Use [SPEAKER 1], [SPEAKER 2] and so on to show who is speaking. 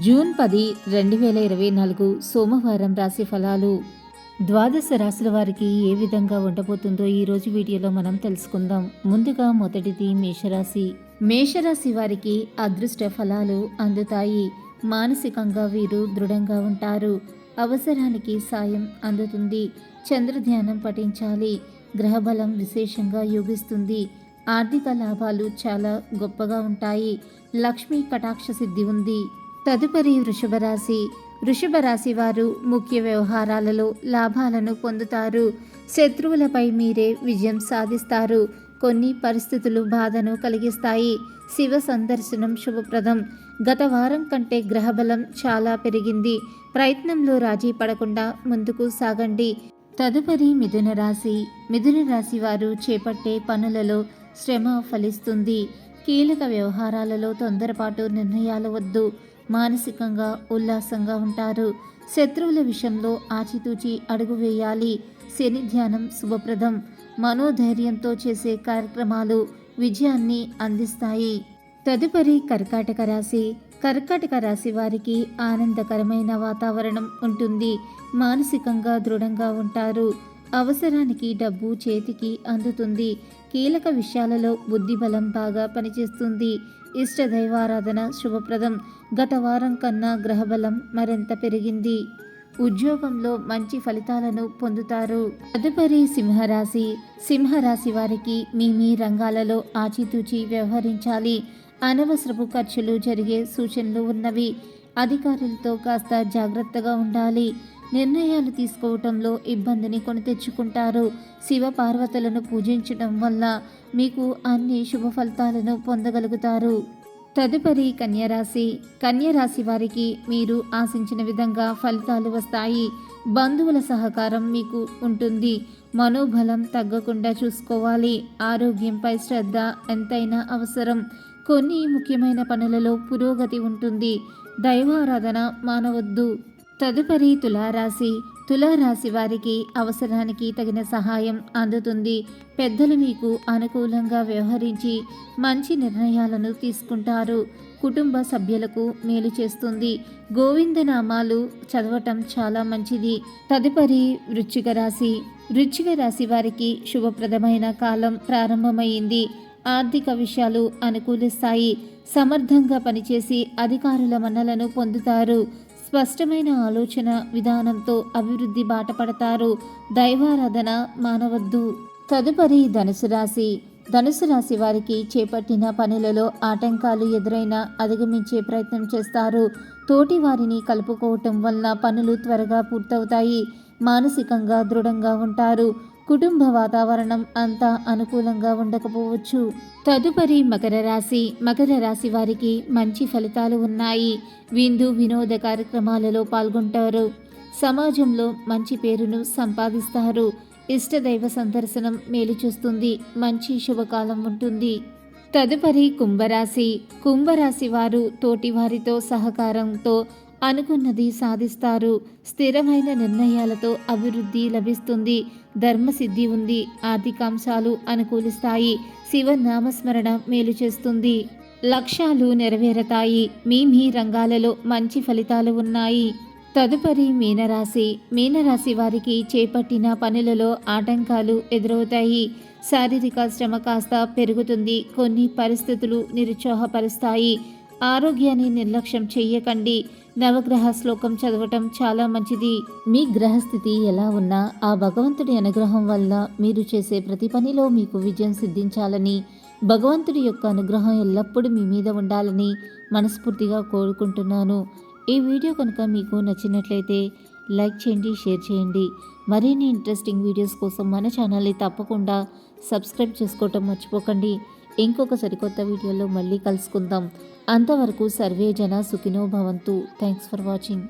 [SPEAKER 1] June పది రెండు వేల ఇరవై నాలుగు సోమవారం రాశి ఫలాలు. ద్వాదశ రాశుల వారికి ఏ విధంగా ఉండబోతుందో ఈ రోజు వీడియోలో మనం తెలుసుకుందాం. ముందుగా మొదటిది మేషరాశి. మేషరాశి వారికి అదృష్ట ఫలాలు అందుతాయి. మానసికంగా వీరు దృఢంగా ఉంటారు. అవసరానికి సాయం అందుతుంది. చంద్రధ్యానం పఠించాలి. గ్రహబలం విశేషంగా యోగిస్తుంది. ఆర్థిక లాభాలు చాలా గొప్పగా ఉంటాయి. లక్ష్మీ కటాక్ష సిద్ధి ఉంది. తదుపరి వృషభరాశి. వృషభరాశి వారు ముఖ్య వ్యవహారాలలో లాభాలను పొందుతారు. శత్రువులపై మీరే విజయం సాధిస్తారు. కొన్ని పరిస్థితులు బాధను కలిగిస్తాయి. శివ సందర్శనం శుభప్రదం. గత వారం కంటే గ్రహబలం చాలా పెరిగింది. ప్రయత్నంలో రాజీ పడకుండా ముందుకు సాగండి. తదుపరి మిథున రాశి. మిథున రాశి వారు చేపట్టే పనులలో శ్రమ ఫలిస్తుంది. కీలక వ్యవహారాలలో తొందరపాటు నిర్ణయాలు వద్దు. మానసికంగా ఉల్లాసంగా ఉంటారు. శత్రువుల విషయంలో ఆచితూచి అడుగు వేయాలి. శని ధ్యానం శుభప్రదం. మనోధైర్యంతో చేసే కార్యక్రమాలు విజయాన్ని అందిస్తాయి. తదుపరి కర్కాటక రాశి. కర్కాటక రాశి వారికి ఆనందకరమైన వాతావరణం ఉంటుంది. మానసికంగా దృఢంగా ఉంటారు. అవసరానికి డబ్బు చేతికి అందుతుంది. కీలక విషయాలలో బుద్ధిబలం బాగా పనిచేస్తుంది. ఇష్ట దైవారాధన శుభప్రదం. గత వారం కన్నా గ్రహబలం మరింత పెరిగింది. ఉద్యోగంలో మంచి ఫలితాలను పొందుతారు. తదుపరి సింహరాశి. సింహరాశి వారికి మీ మీ రంగాలలో ఆచితూచి వ్యవహరించాలి. అనవసరపు ఖర్చులు జరిగే సూచనలు ఉన్నవి. అధికారులతో కాస్త జాగ్రత్తగా ఉండాలి. నిర్ణయాలు తీసుకోవటంలో ఇబ్బందిని కొని తెచ్చుకుంటారు. శివ పార్వతులను పూజించడం వల్ల మీకు అన్ని శుభ ఫలితాలను పొందగలుగుతారు. తదుపరి కన్యరాశి. కన్యరాశి వారికి మీరు ఆశించిన విధంగా ఫలితాలు వస్తాయి. బంధువుల సహకారం మీకు ఉంటుంది. మనోబలం తగ్గకుండా చూసుకోవాలి. ఆరోగ్యంపై శ్రద్ధ ఎంతైనా అవసరం. కొన్ని ముఖ్యమైన పనులలో పురోగతి ఉంటుంది. దైవారాధన మానవద్దు. తదుపరి తులారాశి తులారాశి వారికి అవసరానికి తగిన సహాయం అందుతుంది. పెద్దలు మీకు అనుకూలంగా వ్యవహరించి మంచి నిర్ణయాలను తీసుకుంటారు. కుటుంబ సభ్యులకు మేలు చేస్తుంది. గోవిందనామాలు చదవటం చాలా మంచిది. తదుపరి వృచ్చిక రాశి. వృచ్చిక రాశి వారికి శుభప్రదమైన కాలం ప్రారంభమైంది. ఆర్థిక విషయాలు అనుకూలిస్తాయి. సమర్థంగా పనిచేసి అధికారుల మన్నలను పొందుతారు. స్పష్టమైన ఆలోచన విధానంతో అభివృద్ధి బాటపడతారు. దైవారాధన మానవద్దు. తదుపరి ధనుసు రాశి. ధనుసు రాశి వారికి చేపట్టిన పనులలో ఆటంకాలు ఎదురైనా అధిగమించే ప్రయత్నం చేస్తారు. తోటి వారిని కలుపుకోవటం వల్ల పనులు త్వరగా పూర్తవుతాయి. మానసికంగా దృఢంగా ఉంటారు. కుటుంబ వాతావరణం అంతా అనుకూలంగా ఉండకపోవచ్చు. తదుపరి మకర రాశి. మకర రాశి వారికి మంచి ఫలితాలు ఉన్నాయి. విందు వినోద కార్యక్రమాలలో పాల్గొంటారు. సమాజంలో మంచి పేరును సంపాదిస్తారు. ఇష్టదైవ సందర్శనం మేలు చూస్తుంది. మంచి శుభకాలం ఉంటుంది. తదుపరి కుంభరాశి. కుంభరాశి వారు తోటివారితో సహకారంతో అనుకున్నది సాధిస్తారు. స్థిరమైన నిర్ణయాలతో అభివృద్ధి లభిస్తుంది. ధర్మసిద్ధి ఉంది. ఆర్థికాంశాలు అనుకూలిస్తాయి. శివనామస్మరణ మేలు చేస్తుంది. లక్ష్యాలు నెరవేరతాయి. మీ మీ రంగాలలో మంచి ఫలితాలు ఉన్నాయి. తదుపరి మీనరాశి. మీనరాశి వారికి చేపట్టిన పనులలో ఆటంకాలు ఎదురవుతాయి. శారీరక శ్రమ కాస్త పెరుగుతుంది. కొన్ని పరిస్థితులు నిరుత్సాహపరుస్తాయి. ఆరోగ్యాన్ని నిర్లక్ష్యం చెయ్యకండి. నవగ్రహ శ్లోకం చదవటం చాలా మంచిది. మీ గ్రహస్థితి ఎలా ఉన్నా ఆ భగవంతుడి అనుగ్రహం వల్ల మీరు చేసే ప్రతి పనిలో మీకు విజయం సిద్ధించాలని భగవంతుడి యొక్క అనుగ్రహం ఎల్లప్పుడూ మీ మీద ఉండాలని మనస్ఫూర్తిగా కోరుకుంటున్నాను. ఈ వీడియో కనుక మీకు నచ్చినట్లయితే లైక్ చేయండి షేర్ చేయండి. మరిన్ని ఇంట్రెస్టింగ్ వీడియోస్ కోసం మన ఛానల్ని తప్పకుండా సబ్స్క్రైబ్ చేసుకోవటం మర్చిపోకండి. ఇంకొక సరికొత్త వీడియోలో మళ్ళీ కలుసుకుందాం. అంతవరకు సర్వే జన సుఖినో భవంతు. Thanks for watching